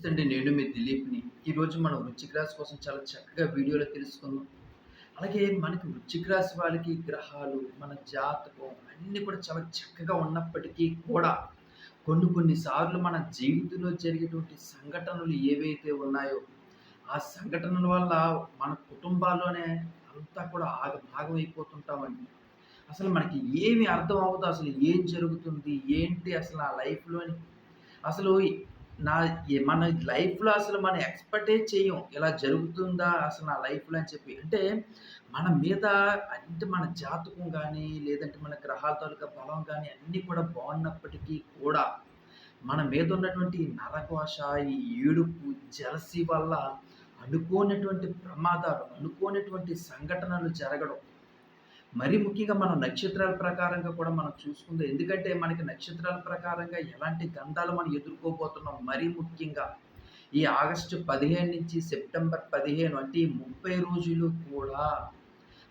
నమస్తే అండి నేను మీ దిలీప్ని. ఈరోజు మనం వృచ్చిక రాశి కోసం చాలా చక్కగా వీడియోలో తెలుసుకుందాం. అలాగే మనకి వృచ్చిక రాశి వాళ్ళకి గ్రహాలు మన జాతకం అన్నీ కూడా చాలా చక్కగా ఉన్నప్పటికీ కూడా కొన్ని కొన్ని సార్లు మన జీవితంలో జరిగేటువంటి సంఘటనలు ఏవైతే ఉన్నాయో ఆ సంఘటనల వల్ల మన కుటుంబాల్లోనే అంతా కూడా ఆగ భాగం అయిపోతుంటామండి అసలు మనకి ఏమి అర్థం అవ్వదు అసలు ఏం జరుగుతుంది ఏంటి అసలు ఆ లైఫ్‌లోని అసలు నా మన లైఫ్‌లో అసలు మనం ఎక్స్‌పెక్టే చేయం ఇలా జరుగుతుందా అసలు నా లైఫ్‌లో అని చెప్పి. అంటే మన మీద అంటే మన జాతకం కానీ లేదంటే మన గ్రహాల తాలూకా బలం కానీ అన్నీ కూడా బాగున్నప్పటికీ కూడా, మన మీద ఉన్నటువంటి ఈ నరఘోష, ఈ ఏడుపు, జలసి వల్ల అనుకోనటువంటి ప్రమాదాలు, అనుకోనటువంటి సంఘటనలు జరగడం మరి ముఖ్యంగా మనం నక్షత్రాల ప్రకారంగా కూడా మనం చూసుకుందాం ఎందుకంటే మనకి నక్షత్రాల ప్రకారంగా ఎలాంటి గంధాలు మనం ఎదుర్కోబోతున్నాం మరీ ముఖ్యంగా ఈ ఆగస్టు పదిహేను నుంచి సెప్టెంబర్ పదిహేను అంటే ఈ ముప్పై రోజులు కూడా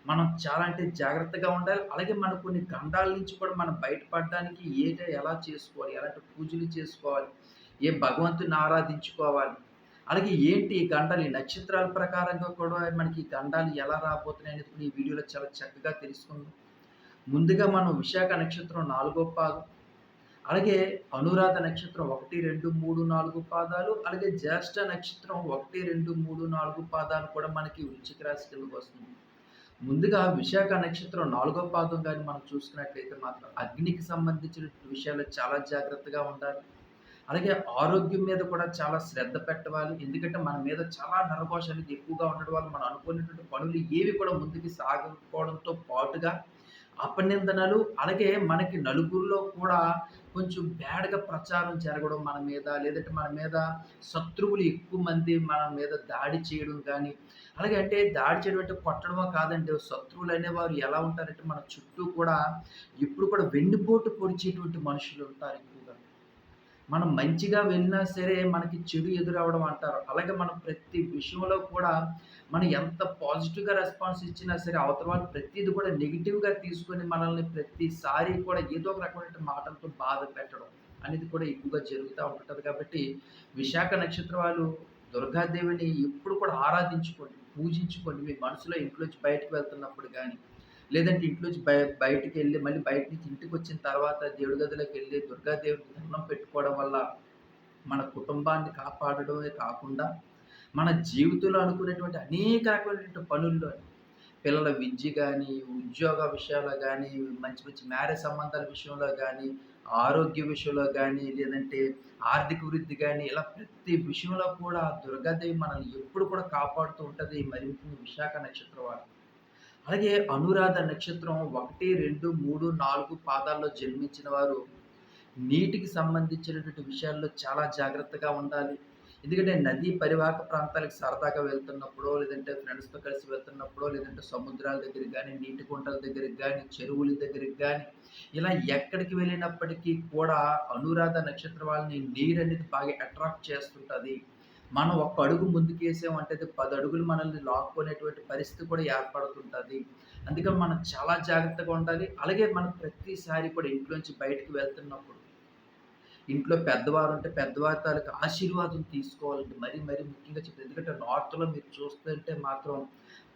మనం చాలా అంటే జాగ్రత్తగా ఉండాలి. అలాగే మన కొన్ని గంధాల నుంచి కూడా మనం బయటపడడానికి ఏట ఎలా చేసుకోవాలి ఎలాంటి పూజలు చేసుకోవాలి ఏ భగవంతుని ఆరాధించుకోవాలి అలాగే ఏంటి ఈ గండాలు, ఈ నక్షత్రాల ప్రకారంగా కూడా మనకి గండాలు ఎలా రాబోతున్నాయి అనేది కూడా ఈ వీడియోలో చాలా చక్కగా తెలుసుకుందాం. ముందుగా మనం విశాఖ నక్షత్రం నాలుగో పాదం, అలాగే అనురాధ నక్షత్రం 1, 2, 3, 4 పాదాలు, అలాగే జ్యేష్ఠ నక్షత్రం 1, 2, 3, 4 పాదాలు కూడా మనకి వృశ్చిక రాశి వస్తుంది. ముందుగా విశాఖ నక్షత్రం నాలుగో పాదం కానీ మనం చూసుకున్నట్లయితే మాత్రం అగ్నికి సంబంధించిన విషయాలు చాలా జాగ్రత్తగా ఉండాలి. అలాగే ఆరోగ్యం మీద కూడా చాలా శ్రద్ధ పెట్టవాలి. ఎందుకంటే మన మీద చాలా నరఘోష అనేది ఎక్కువగా ఉండడం వల్ల మనం అనుకున్నటువంటి పనులు ఏవి కూడా ముందుకు సాగకపోవడంతో పాటుగా అపనిందనలు అలాగే మనకి నలుగురిలో కూడా కొంచెం బ్యాడ్‌గా ప్రచారం జరగడం మన మీద, లేదంటే మన మీద శత్రువులు ఎక్కువ మంది మన మీద దాడి చేయడం కానీ అలాగే అంటే దాడి చేయడం అంటే కొట్టడమో కాదండి. శత్రువులనేవారు ఎలా ఉంటారంటే మన చుట్టూ కూడా ఎప్పుడు కూడా వెన్నుపోటు పొడిచేటువంటి మనుషులు ఉంటారు మనం మంచిగా వెళ్ళినా సరే మనకి చెడు ఎదురవడం అంటారు. అలాగే మనం ప్రతి విషయంలో కూడా మనం ఎంత పాజిటివ్‌గా రెస్పాన్స్ ఇచ్చినా సరే అవతల వాళ్ళు ప్రతిది కూడా నెగిటివ్గా తీసుకొని మనల్ని ప్రతిసారి కూడా ఏదో ఒక రకమైన మాటలతో బాధ పెట్టడం అనేది కూడా ఎక్కువగా జరుగుతూ ఉంటుంది కాబట్టి విశాఖ నక్షత్ర వాళ్ళు దుర్గాదేవిని ఎప్పుడు కూడా ఆరాధించుకోండి, పూజించుకోండి. మీ మనసులో ఇంట్లోంచి బయటకు వెళ్తున్నప్పుడు కానీ లేదంటే ఇంట్లోంచి బయ బయటికెళ్ళి మళ్ళీ బయట నుంచి ఇంటికొచ్చిన తర్వాత దేవుడి గదిలోకెళ్ళి దుర్గాదేవికి దండం పెట్టుకోవడం వల్ల మన కుటుంబాన్ని కాపాడడమే కాకుండా, మన జీవితంలో అనుకునేటువంటి అనేక రకమైనటువంటి పనుల్లో పిల్లల విద్య కానీ ఉద్యోగ విషయాల్లో కానీ మంచి మంచి మ్యారేజ్ సంబంధాల విషయంలో కానీ ఆరోగ్య విషయంలో కానీ లేదంటే ఆర్థిక వృద్ధి కానీ ఇలా ప్రతి విషయంలో కూడా దుర్గాదేవి మనల్ని ఎప్పుడు కూడా కాపాడుతూ ఉంటుంది మరి ముఖ్యంగా విశాఖ నక్షత్రం వాళ్ళు. అలాగే అనురాధ నక్షత్రం 1, 2, 3, 4 పాదాల్లో జన్మించిన వారు నీటికి సంబంధించినటువంటి విషయాల్లో చాలా జాగ్రత్తగా ఉండాలి. ఎందుకంటే నదీ పరివాహక ప్రాంతాలకు సరదాగా వెళ్తున్నప్పుడో, లేదంటే ఫ్రెండ్స్‌తో కలిసి వెళ్తున్నప్పుడో, లేదంటే సముద్రాల దగ్గరికి కానీ నీటి కుంటల దగ్గరికి కానీ చెరువుల దగ్గరికి కానీ ఇలా ఎక్కడికి వెళ్ళినప్పటికీ కూడా అనురాధ నక్షత్రం వాళ్ళని అనేది బాగా అట్రాక్ట్ చేస్తుంటుంది మనం ఒక్క అడుగు ముందుకేసామంటే అది 10 అడుగులు మనల్ని లాక్కునేటువంటి పరిస్థితి కూడా ఏర్పడుతుంటుంది అందుకని మనం చాలా జాగ్రత్తగా ఉండాలి. అలాగే మనం ప్రతిసారి కూడా ఇంట్లోంచి బయటికి వెళ్తున్నప్పుడు ఇంట్లో పెద్దవారు ఉంటే పెద్దవారి తాలూకా ఆశీర్వాదం తీసుకోవాలండి. మరీ మరీ ముఖ్యంగా చెప్తాను. ఎందుకంటే నార్త్‌లో మీరు చూస్తుంటే మాత్రం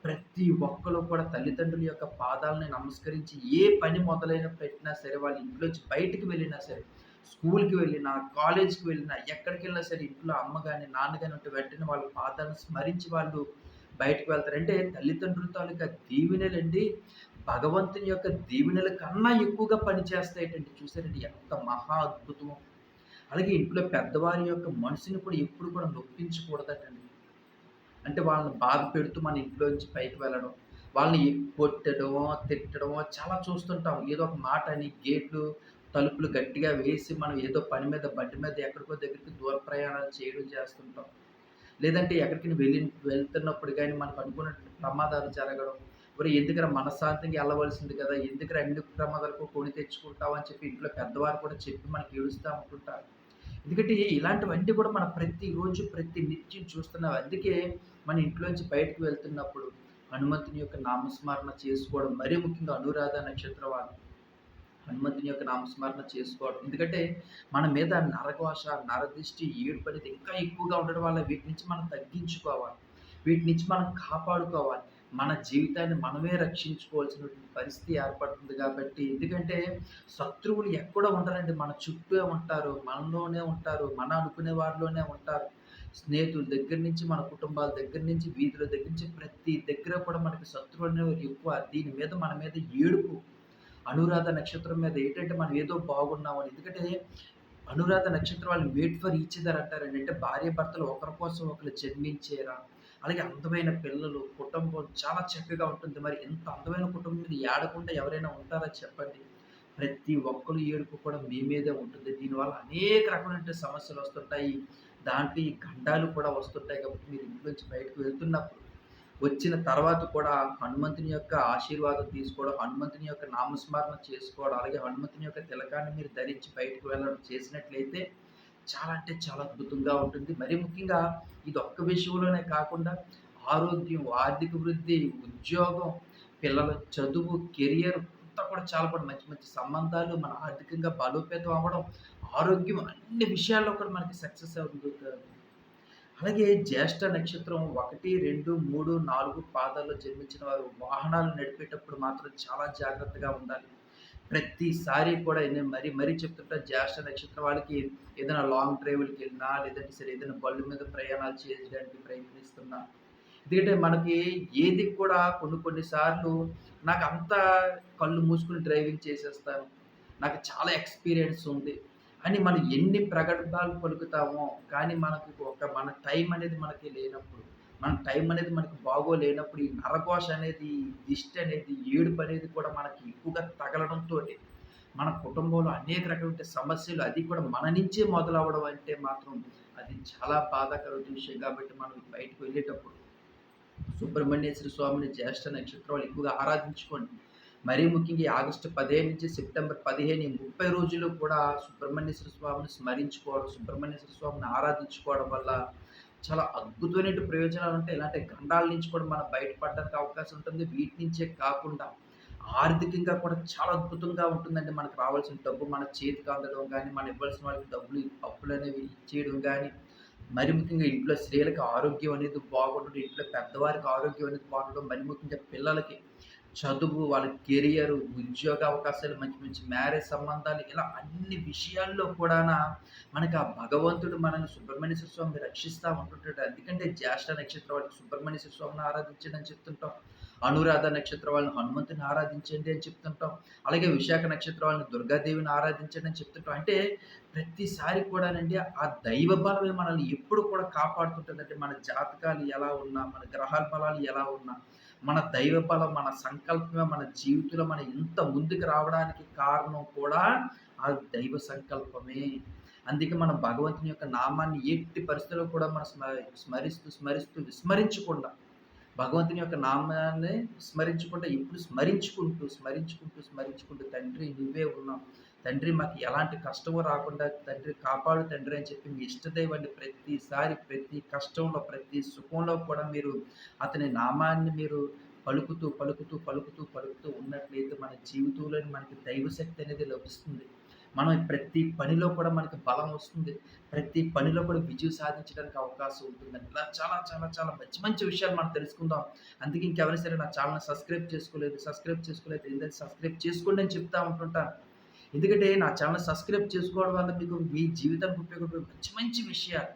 ప్రతి ఒక్కరు కూడా తల్లిదండ్రుల యొక్క పాదాలని నమస్కరించి ఏ పని మొదలైన పెట్టినా సరే వాళ్ళ ఇంట్లోంచి బయటికి వెళ్ళినా సరే, స్కూల్‌కి వెళ్ళినా, కాలేజ్‌కి వెళ్ళినా, ఎక్కడికెళ్ళినా సరే ఇంట్లో అమ్మ కానీ నాన్న కానీ ఉంటే వెంటనే వాళ్ళ పాత్రను స్మరించి వాళ్ళు బయటకు వెళ్తారు. అంటే తల్లిదండ్రుల తాలూకా దీవెనలండి భగవంతుని యొక్క దీవెనల కన్నా ఎక్కువగా పనిచేస్తాయటండి. చూసారండి ఎంత మహా అద్భుతం అలాగే ఇంట్లో పెద్దవారి యొక్క మనసుని కూడా ఎప్పుడు కూడా నొప్పించకూడదటండి. అంటే వాళ్ళని బాధ పెడుతూ మన ఇంట్లోంచి పైకి వెళ్ళడం, వాళ్ళని కొట్టడం తిట్టడం చాలా చూస్తుంటాం. ఏదో ఒక మాట అని గేట్లు, తలుపులు గట్టిగా వేసి మనం ఏదో పని మీద బండి మీద ఎక్కడికో దగ్గరికి దూర ప్రయాణాలు చేయడం చేస్తుంటాం. లేదంటే ఎక్కడికి వెళ్ళి వెళ్తున్నప్పుడు కానీ మనకు అనుకున్న ప్రమాదాలు జరగడం. మరి ఎందుకరా మనశ్శాంతికి వెళ్ళవలసింది కదా! ఎందుకురా అన్ని ప్రమాదాలకు కొని తెచ్చుకుంటావు అని చెప్పి ఇంట్లో పెద్దవారు కూడా చెప్పి మనకి ఏడుస్తా ఉంటుంటారు. ఎందుకంటే ఇలాంటివన్నీ కూడా మనం ప్రతిరోజు, ప్రతి నిత్యం చూస్తున్నాం. అందుకే మన ఇంట్లోంచి బయటకు వెళ్తున్నప్పుడు హనుమంతుని యొక్క నామస్మరణ చేసుకోవడం మరీ ముఖ్యంగా అనురాధ నక్షత్రం వాళ్ళు. హనుమంతుని యొక్క నామస్మరణ చేసుకోవడం. ఎందుకంటే మన మీద నరఘోష నరదృష్టి ఏడుపు అనేది ఇంకా ఎక్కువగా ఉండడం వల్ల వీటి నుంచి మనం తగ్గించుకోవాలి. వీటి నుంచి మనం కాపాడుకోవాలి. మన జీవితాన్ని మనమే రక్షించుకోవాల్సినటువంటి పరిస్థితి ఏర్పడుతుంది కాబట్టి ఎందుకంటే శత్రువులు ఎక్కడ ఉండరండి. మన చుట్టూ ఉంటారు మనలోనే ఉంటారు మన అనుకునే వారిలోనే ఉంటారు. స్నేహితుల దగ్గర నుంచి మన కుటుంబాల దగ్గర నుంచి వీధుల దగ్గర నుంచి ప్రతి దగ్గర కూడా మనకి శత్రువులు అనేవారు ఎక్కువ. దీని మీద మన మీద ఏడుపు అనురాధ నక్షత్రం మీద ఏంటంటే మనం ఏదో బాగున్నామని ఎందుకంటే అనురాధ నక్షత్రం వాళ్ళు వెయిట్ ఫర్ ఈచ్ ఇదర్ అంటారండి. అంటే భార్య భర్తలు ఒకరి కోసం ఒకరు జన్మించేరా? అలాగే అందమైన పిల్లలు కుటుంబం చాలా చక్కగా ఉంటుంది. మరి ఎంత అందమైన కుటుంబం మీద ఏడకుండా ఎవరైనా ఉంటారా చెప్పండి? ప్రతి ఒక్కరు ఏడుపు కూడా మీ మీదే ఉంటుంది. దీనివల్ల అనేక రకమైన సమస్యలు వస్తుంటాయి. దాంట్లో ఈ గండాలు కూడా వస్తుంటాయి. కాబట్టి మీరు ఇంట్లో నుంచి బయటకు వెళ్తున్నప్పుడు వచ్చిన తర్వాత కూడా హనుమంతుని యొక్క ఆశీర్వాదం తీసుకోవడం హనుమంతుని యొక్క నామస్మరణ చేసుకోవడం అలాగే హనుమంతుని యొక్క తిలకాన్ని మీరు ధరించి బయటకు వెళ్ళడం చేసినట్లయితే చాలా అంటే చాలా అద్భుతంగా ఉంటుంది. మరి ముఖ్యంగా ఇది ఒక్క విషయంలోనే కాకుండా ఆరోగ్యం ఆర్థిక వృద్ధి ఉద్యోగం పిల్లల చదువు కెరియర్ అంతా కూడా చాలా కూడా మంచి మంచి సంబంధాలు మన ఆర్థికంగా బలోపేతం అవ్వడం ఆరోగ్యం అన్ని విషయాల్లో కూడా మనకి సక్సెస్ అవుతుంది. అలాగే జ్యేష్ఠ నక్షత్రం ఒకటి రెండు మూడు నాలుగు పాదాల్లో జన్మించిన వారు వాహనాలు నడిపేటప్పుడు మాత్రం చాలా జాగ్రత్తగా ఉండాలి. ప్రతిసారి కూడా నేను మరీ మరీ చెప్తుంటా జ్యేష్ఠ నక్షత్రం వాళ్ళకి ఏదైనా లాంగ్ డ్రైవ్లకి వెళ్ళినా లేదంటే సరే ఏదైనా బళ్ళు మీద ప్రయాణాలు చేయడానికి ప్రయత్నిస్తున్నా. ఎందుకంటే మనకి ఏది కూడా కొన్ని కొన్నిసార్లు నాకు అంత కళ్ళు మూసుకుని డ్రైవింగ్ చేసేస్తాను. నాకు చాలా ఎక్స్పీరియన్స్ ఉంది. అని మనం ఎన్ని ప్రగల్భాలు పలుకుతామో కానీ మనకు ఒక మన టైం అనేది మనకి లేనప్పుడు మన టైం అనేది మనకి బాగోలేనప్పుడు ఈ నరఘోష అనేది దిష్టి అనేది ఏడుపు అనేది కూడా మనకి ఎక్కువగా తగలడంతో మన కుటుంబంలో అనేక రకమైన సమస్యలు అది కూడా మన నుంచే మొదలవ్వడం అంటే మాత్రం అది చాలా బాధాకరమైన విషయం. కాబట్టి మనం బయటకు వెళ్ళేటప్పుడు సుబ్రహ్మణ్యేశ్వర స్వామిని జ్యేష్ఠ నక్షత్రాలు ఎక్కువగా ఆరాధించుకోండి. మరీ ముఖ్యంగా ఆగస్టు పదిహేను నుంచి సెప్టెంబర్ పదిహేను ముప్పై రోజులు కూడా సుబ్రహ్మణ్యేశ్వర స్వామిని స్మరించుకోవడం సుబ్రహ్మణ్యేశ్వర స్వామిని ఆరాధించుకోవడం వల్ల చాలా అద్భుతమైన ప్రయోజనాలు ఉంటాయి. ఇలాంటి గండాల నుంచి కూడా మనం బయటపడడానికి అవకాశం ఉంటుంది. వీటి నుంచే కాకుండా ఆర్థికంగా కూడా చాలా అద్భుతంగా ఉంటుందండి. మనకు రావాల్సిన డబ్బు మన చేతికి అందడం కానీ మనం ఇవ్వాల్సిన వాళ్ళకి డబ్బులు అప్పులు అనేవి ఇచ్చేయడం కానీ మరి ముఖ్యంగా ఇంట్లో స్త్రీలకు ఆరోగ్యం అనేది బాగుండడం ఇంట్లో పెద్దవారికి ఆరోగ్యం అనేది బాగుండడం మరి ముఖ్యంగా పిల్లలకి చదువు వాళ్ళ కెరియర్ ఉద్యోగ అవకాశాలు మంచి మంచి మ్యారేజ్ సంబంధాలు ఇలా అన్ని విషయాల్లో కూడా మనకి ఆ భగవంతుడు మనల్ని సుబ్రహ్మణ్య స్వామిని రక్షిస్తూ ఉంటుంటాడు. ఎందుకంటే జ్యేష్ఠ నక్షత్రం వాళ్ళకి సుబ్రహ్మణ్యేశ్వర స్వామిని ఆరాధించండి అని చెప్తుంటాం. అనురాధ నక్షత్రం వాళ్ళని హనుమంతుని ఆరాధించండి అని చెప్తుంటాం. అలాగే విశాఖ నక్షత్రం వాళ్ళని దుర్గాదేవిని ఆరాధించండి అని చెప్తుంటాం. అంటే ప్రతిసారి కూడానండి ఆ దైవ బలమే మనల్ని ఎప్పుడు కూడా కాపాడుతుంటుందంటే మన జాతకాలు ఎలా ఉన్నా మన గ్రహాల బలాలు ఎలా ఉన్నా మన దైవ బలం మన సంకల్పమే మన జీవితంలో మన ఇంత ముందుకు రావడానికి కారణం కూడా ఆ దైవ సంకల్పమే. అందుకే మనం భగవంతుని యొక్క నామాన్ని ఎట్టి పరిస్థితుల్లో కూడా మనం స్మరిస్తూ స్మరిస్తూ విస్మరించకుండా భగవంతుని యొక్క నామాన్ని స్మరించకుండా ఇప్పుడు స్మరించుకుంటూ స్మరించుకుంటూ స్మరించుకుంటూ తండ్రి నువ్వే ఉన్నావు. తండ్రి మాకు ఎలాంటి కష్టము రాకుండా తండ్రి కాపాడు తండ్రి అని చెప్పి మీ ఇష్టదైవాన్ని ప్రతిసారి ప్రతి కష్టంలో ప్రతి సుఖంలో కూడా మీరు అతని నామాన్ని మీరు పలుకుతూ పలుకుతూ పలుకుతూ పలుకుతూ ఉన్నట్లయితే మన జీవితంలో మనకి దైవశక్తి అనేది లభిస్తుంది. మనం ప్రతి పనిలో కూడా మనకి బలం వస్తుంది. ప్రతి పనిలో కూడా విజయం సాధించడానికి అవకాశం ఉంటుంది. ఇలా చాలా చాలా చాలా మంచి మంచి విషయాలు మనం తెలుసుకుందాం. అందుకే ఇంకెవరైనా సరే నా ఛానల్ సబ్స్క్రైబ్ చేసుకోలేదు సబ్స్క్రైబ్ చేసుకోలేదు ఏంటంటే సబ్స్క్రైబ్ చేసుకోండి అని చెప్తా ఉంటుంటాను. ఎందుకంటే నా ఛానల్ సబ్స్క్రైబ్ చేసుకోవడం వల్ల మీకు మీ జీవితానికి ఉపయోగపడే మంచి మంచి విషయాలు.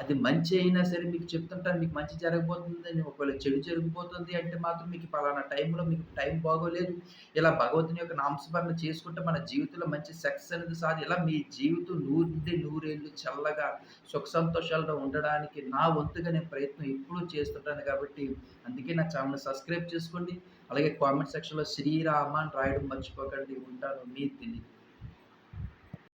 అది మంచి అయినా సరే మీకు చెప్తుంటాను మీకు మంచి జరగబోతుంది ఒకవేళ చెడు జరిగిపోతుంది అంటే మాత్రం మీకు పలానా టైంలో మీకు టైం బాగోలేదు. ఇలా భగవంతుని యొక్క నామస్మరణ చేసుకుంటే మన జీవితంలో మంచి సక్సెస్ అనేది సాధి ఇలా మీ జీవితం నూరు నూరేళ్ళు చల్లగా సుఖ సంతోషాలతో ఉండడానికి నా వంతుగా నేను ప్రయత్నం ఎప్పుడూ చేస్తుంటాను కాబట్టి అందుకే నా ఛానల్ సబ్స్క్రైబ్ చేసుకోండి. అలాగే కామెంట్ సెక్షన్లో శ్రీరామ అని రాయడం మర్చిపోకండి. ఉంటాను. మీ తెలియదు